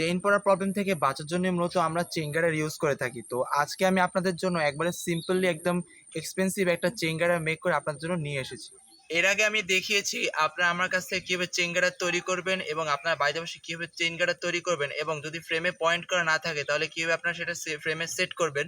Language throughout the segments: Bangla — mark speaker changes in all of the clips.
Speaker 1: চেইন পড়ার প্রবলেম থেকে বাঁচার জন্য মূলত আমরা চেইন গার্ডার ইউজ করে থাকি। তো আজকে আমি আপনাদের জন্য একবারে সিম্পলি একদম এক্সপেন্সিভ একটা গার্ডার মেক করে আপনাদের জন্য নিয়ে এসেছি। এর আগে আমি দেখিয়েছি আপনারা আমার কাছ থেকে কীভাবে গার্ডার তৈরি করবেন এবং আপনার বাড়িতে বসে কীভাবে চেইন গার্ডার তৈরি করবেন এবং যদি ফ্রেমে পয়েন্ট করা না থাকে তাহলে কীভাবে আপনারা সেটা ফ্রেমে সেট করবেন।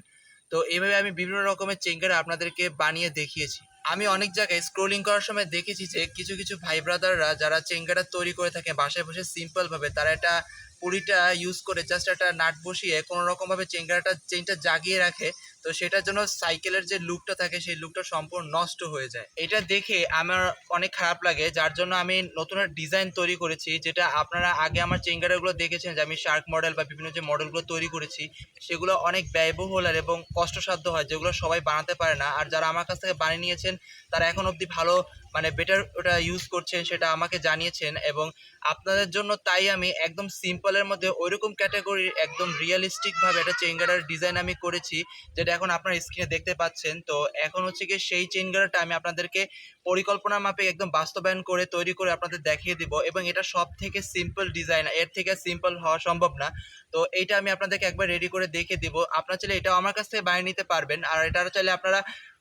Speaker 1: তো এইভাবে আমি বিভিন্ন রকমের গার্ডার আপনাদেরকে বানিয়ে দেখিয়েছি। আমি অনেক জায়গায় স্ক্রোলিং করার সময় দেখেছি যে কিছু কিছু ভাই ব্রাদাররা যারা গার্ডার তৈরি করে থাকে বাসায় বসে সিম্পলভাবে তারা একটা পুরিটা ইউজ করে জাস্ট একটা নাট বসিয়ে কোনো রকমভাবে চেঙ্গারাটা চেনটা জাগিয়ে রাখে। তো সেটার জন্য সাইকেলের যে লুকটা থাকে, সেই লুকটা সম্পূর্ণ নষ্ট হয়ে যায়। এটা দেখে আমার অনেক খারাপ লাগে, যার জন্য আমি নতুন ডিজাইন তৈরি করেছি, যেটা আপনারা আগে আমার চেঙ্গারগুলো দেখেছেন যে আমি শার্ক মডেল বা বিভিন্ন যে মডেলগুলো তৈরি করেছি, সেগুলো অনেক ব্যয়বহুল আর এবং কষ্টসাধ্য হয়, যেগুলো সবাই বানাতে পারে না। আর যারা আমার কাছ থেকে বানিয়ে নিয়েছেন, তারা এখন অবধি ভালো মানে বেটার ওটা ইউজ করছেন, সেটা আমাকে জানিয়েছেন এবং আপনাদের জন্য তাই আমি একদম সিম্পলের মধ্যে ওইরকম ক্যাটাগরির একদম রিয়েলিস্টিকভাবে একটা চেইন গার্ডার ডিজাইন আমি করেছি, যেটা এখন আপনার স্ক্রিনে দেখতে পাচ্ছেন, তো এখন হচ্ছে কি সেই চেইন গার্ডারটা আমি আপনাদেরকে পরিকল্পনা মাপে একদম বাস্তবায়ন করে, তৈরি করে আপনাদের দেখিয়ে দিব এবং এটা সব থেকে সিম্পল ডিজাইন এর থেকে সিম্পল হওয়া সম্ভব না। তো এইটা আমি আপনাদেরকে একবার রেডি করে দেখিয়ে দিব। আপনারা চাইলে এটাও আমার কাছ থেকে বানিয়ে নিতে পারবেন আর এটা চাইলে আপনারা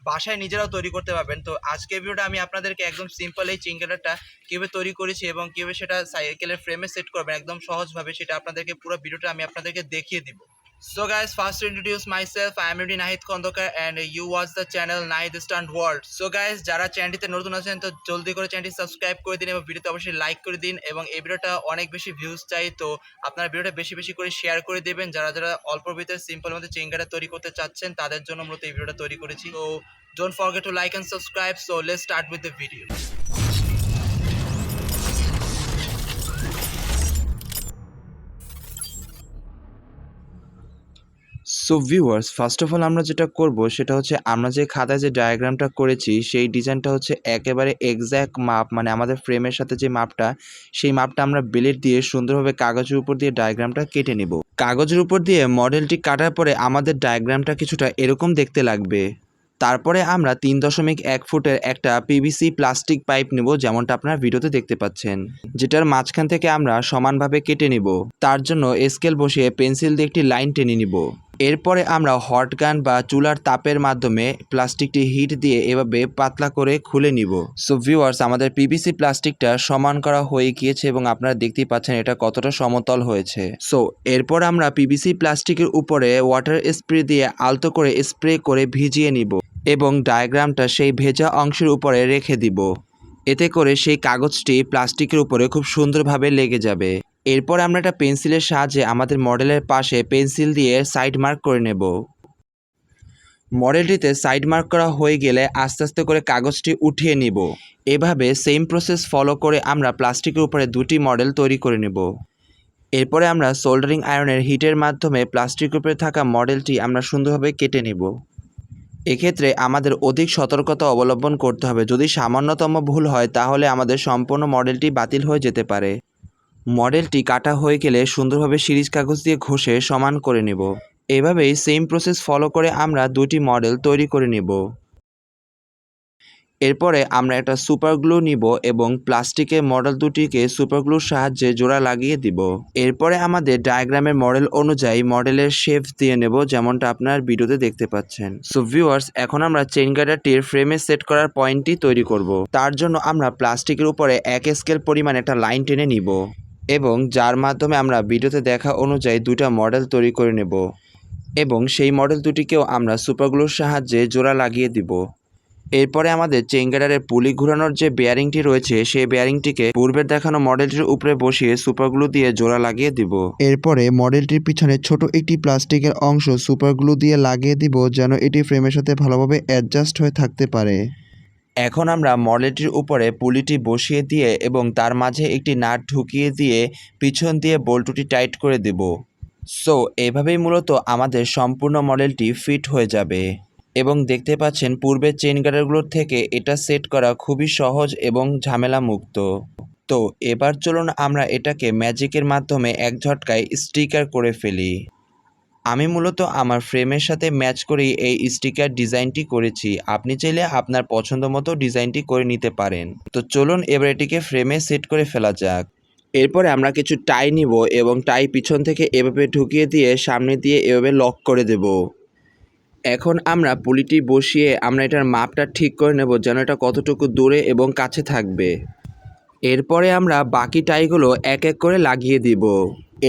Speaker 1: বাসায় নিজেরাও তৈরি করতে পারবেন। তো আজকের ভিডিওটা আমি আপনাদেরকে একদম সিম্পল এই চিঙ্গেলারটা কীভাবে তৈরি করেছি এবং কীভাবে সেটা সাইকেলের ফ্রেমে সেট করবেন একদম সহজভাবে সেটা আপনাদেরকে পুরো ভিডিওটা আমি আপনাদেরকে দেখিয়ে দিব। So guys, first to introduce myself, I am Rudy Nahid Kondokar and you watch the channel Nahid Stand World. So guys, যারা চ্যানেলটিতে নতুন আছেন তো জলদি করে চ্যানেলটি সাবস্ক্রাইব করে দিন এবং ভিডিওতে অবশ্যই লাইক করে দিন এবং এই ভিডিওটা অনেক বেশি ভিউজ চাই তো আপনারা ভিডিওটা বেশি বেশি করে শেয়ার করে দেবেন। যারা যারা অল্প ভিতরে সিম্পল মধ্যে চেঙ্গাটা তৈরি করতে চাচ্ছেন তাদের জন্য মূলত এই ভিডিওটা তৈরি করেছি। তো don't forget to like and subscribe so let's start with the video
Speaker 2: so viewers first of all আমরা যেটা করব সেটা হচ্ছে আমরা যে খাতায় যে ডায়াগ্রামটা করেছি সেই ডিজাইনটা হচ্ছে একেবারে এক্স্যাক্ট মাপ মানে আমাদের ফ্রেমের সাথে যে মাপটা সেই মাপটা আমরা বেলেট দিয়ে সুন্দরভাবে কাগজের উপর দিয়ে ডায়াগ্রামটা কেটে নিব। কাগজের উপর দিয়ে মডেলটি কাটার পরে আমাদের ডায়াগ্রামটা কিছুটা এরকম দেখতে লাগবে। তারপরে আমরা তিন দশমিক এক ফুটের একটা পিভিসি প্লাস্টিক পাইপ নেব, যেমনটা আপনারা ভিডিওতে দেখতে পাচ্ছেন। যেটার মাঝখান থেকে আমরা সমানভাবে কেটে নিব। তার জন্য স্কেল বসিয়ে পেন্সিল দিয়ে একটি লাইন টেনে নিব। এরপরে আমরা হট গান বা চুলার তাপের মাধ্যমে প্লাস্টিকটি হিট দিয়ে এভাবে পাতলা করে খুলে নিব। সো ভিউয়ার্স আমাদের পিভিসি প্লাস্টিকটা সমান করা হয়ে গিয়েছে এবং আপনারা দেখতেই পাচ্ছেন এটা কতটা সমতল হয়েছে। সো এরপর আমরা পিভিসি প্লাস্টিকের উপরে ওয়াটার স্প্রে দিয়ে আলতো করে স্প্রে করে ভিজিয়ে নিব এবং ডায়াগ্রামটা সেই ভেজা অংশের উপরে রেখে দিব। এতে করে সেই কাগজটি প্লাস্টিকের উপরে খুব সুন্দরভাবে লেগে যাবে। এরপর আমরা একটা পেন্সিলের সাহায্যে আমাদের মডেলের পাশে পেন্সিল দিয়ে সাইড মার্ক করে নেব। মডেলটিতে সাইড মার্ক করা হয়ে গেলে আস্তে আস্তে করে কাগজটি উঠিয়ে নিব। এভাবে সেম প্রসেস ফলো করে আমরা প্লাস্টিকের উপরে দুটি মডেল তৈরি করে নেব। এরপরে আমরা সোল্ডারিং আয়রনের হিটের মাধ্যমে প্লাস্টিকের উপরে থাকা মডেলটি আমরা সুন্দরভাবে কেটে নেব। এক্ষেত্রে আমাদের অধিক সতর্কতা অবলম্বন করতে হবে। যদি সামান্যতম ভুল হয়, তাহলে আমাদের সম্পূর্ণ মডেলটি বাতিল হয়ে যেতে পারে। মডেলটি কাটা হয়ে গেলে সুন্দরভাবে সিরিজ কাগজ দিয়ে ঘষে সমান করে নেব। এভাবেই সেম প্রসেস ফলো করে আমরা দুটি মডেল তৈরি করে নেব। এরপরে আমরা একটা সুপার গ্লু নিব এবং প্লাস্টিকের মডেল দুটিকে সুপার গ্লুর সাহায্যে জোড়া লাগিয়ে দিব। এরপরে আমাদের ডায়াগ্রামের মডেল অনুযায়ী মডেলের শেপ দিয়ে নেব, যেমনটা আপনার ভিডিওতে দেখতে পাচ্ছেন। সো ভিউয়ার্স এখন আমরা চেইন গার্ডারটির ফ্রেমে সেট করার পয়েন্টটি তৈরি করব। তার জন্য আমরা প্লাস্টিকের উপরে এক স্কেল পরিমাণ একটা লাইন টেনে নিব। এবং যার মাধ্যমে আমরা ভিডিওতে দেখা অনুযায়ী দুটা মডেল তৈরি করে নেব এবং সেই মডেল দুটিকেও আমরা সুপারগ্লুর সাহায্যে জোড়া লাগিয়ে দিব। এরপরে আমাদের চেঙ্গাডারের পুলি ঘুরানোর যে বেয়ারিংটি রয়েছে, সেই বেয়ারিংটিকে পূর্বের দেখানো মডেলটির উপরে বসিয়ে সুপারগ্লু দিয়ে জোড়া লাগিয়ে দিব।
Speaker 3: এরপরে মডেলটির পিছনে ছোট একটি প্লাস্টিকের অংশ সুপার গ্লু দিয়ে লাগিয়ে দিব যেন এটি ফ্রেমের সাথে ভালোভাবে অ্যাডজাস্ট হয়ে থাকতে পারে।
Speaker 2: এখন আমরা মডেলটির উপরে পুলিটি বসিয়ে দিয়ে এবং তার মাঝে একটি নাট ঢুকিয়ে দিয়ে পিছন দিয়ে বল্টুটি টাইট করে দেব। সো, এভাবেই মূলত আমাদের সম্পূর্ণ মডেলটি ফিট হয়ে যাবে। এবং দেখতে পাচ্ছেন, পূর্বের চেন গার্ডারগুলোর থেকে এটা সেট করা খুবই সহজ এবং ঝামেলা মুক্ত তো, এবার চলুন আমরা এটাকে ম্যাজিকের মাধ্যমে এক ঝটকায় স্টিকার করে ফেলি। আমি মূলত আমার ফ্রেমের সাথে ম্যাচ করেই এই স্টিকার ডিজাইনটি করেছি। আপনি চাইলে আপনার পছন্দ মতো ডিজাইনটি করে নিতে পারেন। তো চলুন এবার এটিকে ফ্রেমে সেট করে ফেলা যাক। এরপরে আমরা কিছু টাই নিব এবং টাই পিছন থেকে এভাবে ঢুকিয়ে দিয়ে সামনে দিয়ে এভাবে লক করে দেব। এখন আমরা পুলিটি বসিয়ে আমরা এটার মাপটা ঠিক করে নেব যেন এটা কতটুকু দূরে এবং কাছে থাকবে। এরপরে আমরা বাকি টাইগুলো এক এক করে লাগিয়ে দিব।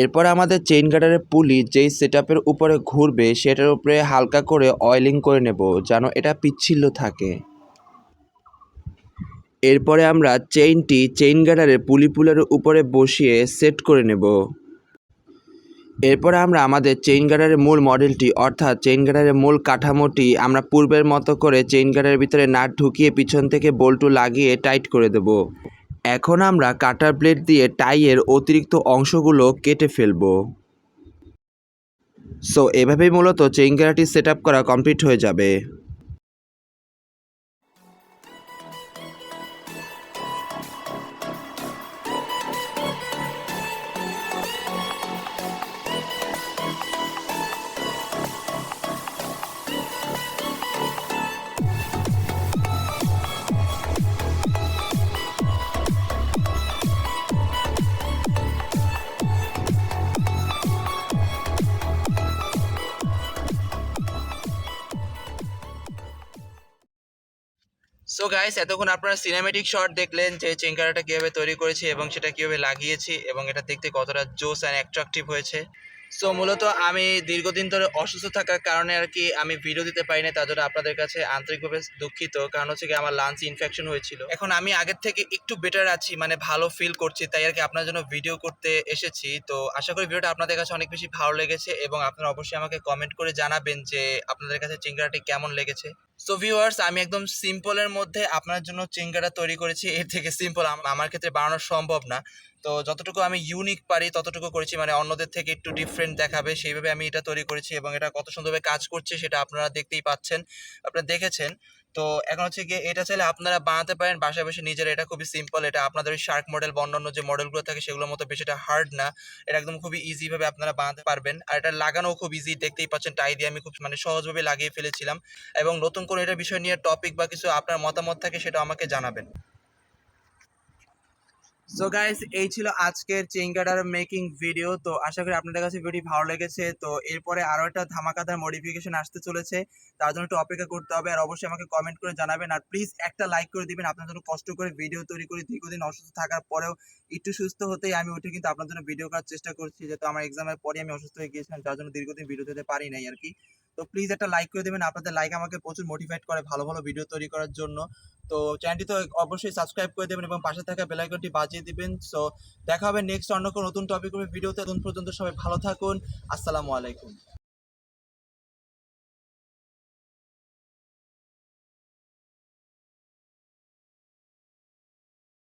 Speaker 2: এরপর আমাদের চেইন গার্ডারের পুলি যেই সেট উপরে ঘুরবে, সেটার উপরে হালকা করে অয়েলিং করে নেব, যেন এটা পিচ্ছিল্য থাকে। এরপরে আমরা চেইনটি চেইন গার্ডারের পুলি পুলের উপরে বসিয়ে সেট করে নেব। এরপরে আমরা আমাদের চেইন গার্ডারের মূল মডেলটি অর্থাৎ চেইন গার্ডারের মূল কাঠামোটি, আমরা পূর্বের মতো করে চেইন গার্ডারের ভিতরে নাট ঢুকিয়ে পিছন থেকে বল্টু লাগিয়ে টাইট করে দেব। এখন আমরা কাটার ব্লেড দিয়ে টাইয়ের অতিরিক্ত অংশগুলো কেটে ফেলব। সো এভাবেই মূলত চেইন গার্ডারটি সেট করা কমপ্লিট হয়ে যাবে।
Speaker 1: সো গাইস এতক্ষণ আপনারা সিনেমেটিক শট দেখলেন যে চেঙ্কারাটা কীভাবে তৈরি করেছি এবং সেটা কীভাবে লাগিয়েছি এবং এটা দেখতে কতটা জোস অ্যান্ড অ্যাট্রাকটিভ হয়েছে। সো মূলত আমি দীর্ঘদিন ধরে অসুস্থ থাকার কারণে আর কি আমি ভিডিও দিতে পারি না তার জন্য আপনাদের কাছে আন্তরিকভাবে দুঃখিত। কারণ হচ্ছে কি আমার লাঞ্চ ইনফেকশন হয়েছিল। এখন আমি আগের থেকে একটু বেটার আছি মানে ভালো ফিল করছি, তাই আর কি আপনার জন্য ভিডিও করতে এসেছি। তো আশা করি ভিডিওটা আপনাদের কাছে অনেক বেশি ভালো লেগেছে এবং আপনারা অবশ্যই আমাকে কমেন্ট করে জানাবেন যে আপনাদের কাছে চিংড়াটি কেমন লেগেছে। সো ভিউয়ার্স আমি একদম সিম্পলের মধ্যে আপনার জন্য চিংড়াটা তৈরি করেছি। এর থেকে সিম্পল আমার ক্ষেত্রে বানানো সম্ভব না। তো, যতটুকু আমি ইউনিক পারি, ততটুকু করেছি। মানে অন্যদের থেকে একটু ডিফারেন্ট দেখাবে। সেইভাবে আমি এটা তৈরি করেছি এবং এটা কত সুন্দরভাবে কাজ করছে, সেটা আপনারা দেখতেই পাচ্ছেন। আপনারা দেখেছেন। তো এখন হচ্ছে গিয়ে এটা চাইলে আপনারা বানাতে পারেন। বাসায় বসে নিজের এটা খুবই সিম্পল এটা আপনাদের শার্ক মডেল বা অন্যান্য যে মডেলগুলো থাকে সেগুলোর মতো বেশি এটা হার্ড না। এটা একদম খুবই ইজিভাবে আপনারা বানাতে পারবেন। আর এটা লাগানো খুব ইজি দেখতেই পাচ্ছেন টাই দিয়ে আমি খুব মানে সহজভাবে লাগিয়ে ফেলেছিলাম। এবং নতুন করে এটা বিষয় নিয়ে টপিক বা কিছু আপনার মতামত থাকে সেটা আমাকে জানাবেন। সো গাইস এই ছিল আজকের চেঙ্গাডার মেকিং ভিডিও তো আশা করি আপনাদের কাছে ভিডিও ভালো লেগেছে। তো এরপরে আরও একটা ধামাকাদার মডিফিকেশন আসতে চলেছে, তার জন্য একটু অপেক্ষা করতে হবে। আর অবশ্যই আমাকে কমেন্ট করে জানাবেন। আর প্লিজ একটা লাইক করে দিবেন, আপনার জন্য কষ্ট করে ভিডিও তৈরি করি। দীর্ঘদিন অসুস্থ থাকার পরেও একটু সুস্থ হতেই আমি উঠে কিন্তু আপনার জন্য ভিডিও করার চেষ্টা করছি, যেহেতু আমার এক্সামের পরে আমি অসুস্থ হয়ে গিয়েছিলাম, যার জন্য দীর্ঘদিন ভিডিও দিতে পারি নাই আর কি। তো প্লিজ একটা লাইক করে দেবেন। আপনাদের লাইক আমাকে প্রচুর মোটিভেট করে ভালো ভালো ভিডিও তৈরি করার জন্য। তো চ্যানেলটি তো অবশ্যই সাবস্ক্রাইব করে দেবেন এবং পাশে থাকা বেল আইকনটি বাজিয়ে দিবেন। সো দেখা হবে নেক্সট অন্য কোনো নতুন টপিক ভিডিওতে। তখন পর্যন্ত সবাই ভালো থাকুন। আসসালামু আলাইকুম।